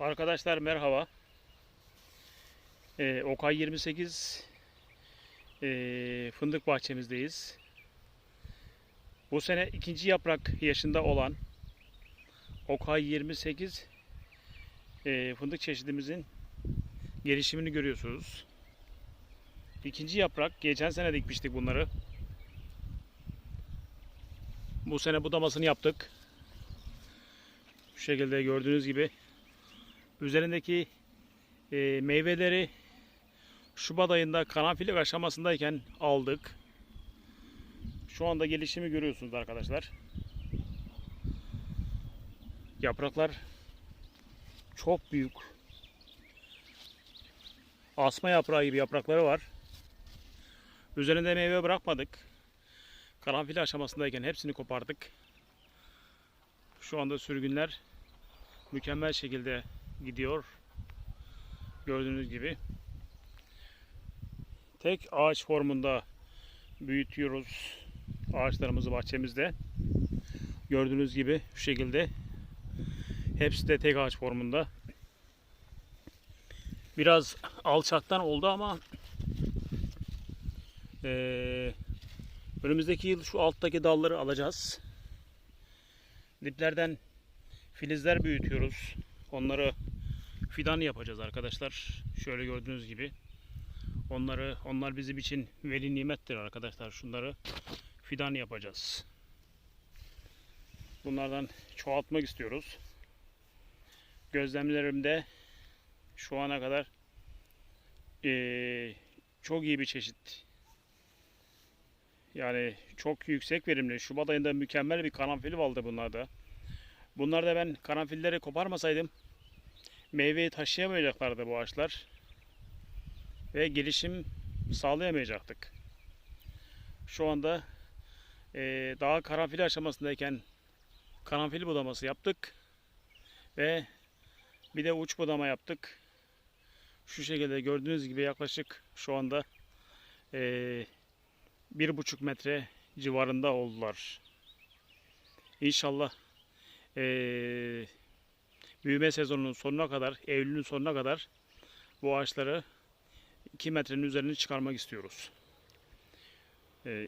Arkadaşlar merhaba. Ee, Okay 28 ee, fındık bahçemizdeyiz. Bu sene ikinci yaprak yaşında olan Okay 28 ee, fındık çeşidimizin gelişimini görüyorsunuz. İkinci yaprak geçen sene dikmiştik bunları. Bu sene budamasını yaptık. Şu şekilde gördüğünüz gibi üzerindeki e, meyveleri Şubat ayında karanfillik aşamasındayken aldık. Şu anda gelişimi görüyorsunuz arkadaşlar. Yapraklar çok büyük. Asma yaprağı gibi yaprakları var. Üzerinde meyve bırakmadık. Karanfil aşamasındayken hepsini kopardık. Şu anda sürgünler mükemmel şekilde gidiyor. Gördüğünüz gibi. Tek ağaç formunda büyütüyoruz ağaçlarımızı bahçemizde. Gördüğünüz gibi şu şekilde. Hepsi de tek ağaç formunda. Biraz alçaktan oldu ama eee, önümüzdeki yıl şu alttaki dalları alacağız. Diplerden filizler büyütüyoruz. Onları fidan yapacağız arkadaşlar. Şöyle gördüğünüz gibi. Onları onlar bizim için veli nimettir arkadaşlar. Şunları fidan yapacağız. Bunlardan çoğaltmak istiyoruz. Gözlemlerimde şu ana kadar eee, çok iyi bir çeşit. Yani çok yüksek verimli. Şubat ayında mükemmel bir karanfil aldı bunlarda. Bunlarda ben karanfilleri koparmasaydım meyveyi taşıyamayacaklardı bu ağaçlar. Ve gelişim sağlayamayacaktık. Şu anda eee, daha karanfil aşamasındayken karanfil budaması yaptık. Ve bir de uç budama yaptık. Şu şekilde gördüğünüz gibi yaklaşık şu anda eee bir buçuk metre civarında oldular. İnşallah eee, büyüme sezonunun sonuna kadar, Eylül'ün sonuna kadar bu ağaçları 2 metrenin üzerine çıkarmak istiyoruz.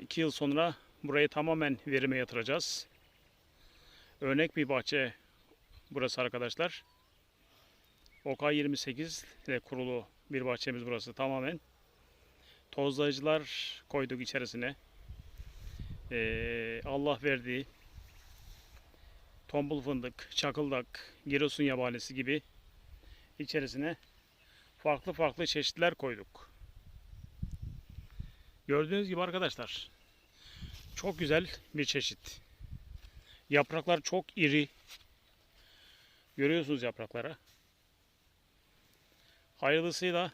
2 yıl sonra burayı tamamen verime yatıracağız. Örnek bir bahçe burası arkadaşlar. OK 28 ile kurulu bir bahçemiz burası tamamen. Tozlayıcılar koyduk içerisine. Ee, Allah verdiği tombul fındık, çakıldak, giresun yabanisi gibi içerisine farklı farklı çeşitler koyduk. Gördüğünüz gibi arkadaşlar çok güzel bir çeşit. Yapraklar çok iri. Görüyorsunuz yaprakları. Hayırlısıyla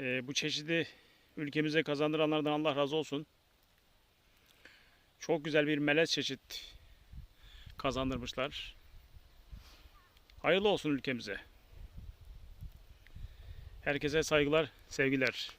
e, bu çeşidi ülkemize kazandıranlardan Allah razı olsun. Çok güzel bir melez çeşit kazandırmışlar. Hayırlı olsun ülkemize. Herkese saygılar, sevgiler.